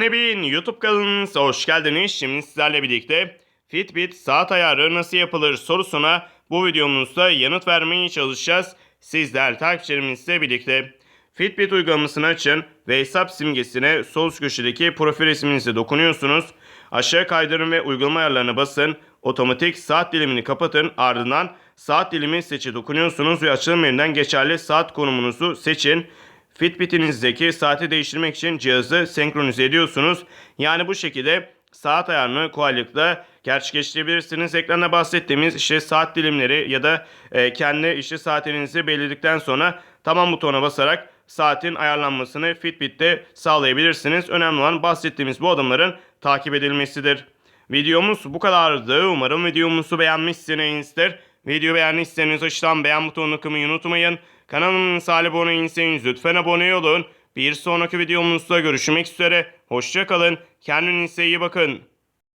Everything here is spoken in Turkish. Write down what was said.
Nebin YouTube kanalımıza hoş geldiniz. Şimdi sizlerle birlikte Fitbit saat ayarı nasıl yapılır sorusuna bu videomuzda yanıt vermeye çalışacağız. Sizler takipçilerimizle birlikte Fitbit uygulamasını açın ve hesap simgesine sol üst köşedeki profil resminize dokunuyorsunuz. Aşağı kaydırın ve uygulama ayarlarına basın. Otomatik saat dilimini kapatın. Ardından saat dilimi seçe dokunuyorsunuz ve açılım yerinden geçerli saat konumunuzu seçin. Fitbit'inizdeki saati değiştirmek için cihazı senkronize ediyorsunuz. Yani bu şekilde saat ayarını kolaylıkla gerçekleştirebilirsiniz. Ekranda bahsettiğimiz işte saat dilimleri ya da e, kendi işte saatinizi belirledikten sonra tamam butonuna basarak saatin ayarlanmasını Fitbit'te sağlayabilirsiniz. Önemli olan bahsettiğimiz bu adımların takip edilmesidir. Videomuz bu kadardı. Umarım videomuzu beğenmişsinizdir. Video beğendiyseniz aşağıdan beğen butonunu kılmayı unutmayın. Kanalımıza abone değilseniz lütfen abone olun. Bir sonraki videomuzda görüşmek üzere. Hoşçakalın. Kendinize iyi bakın.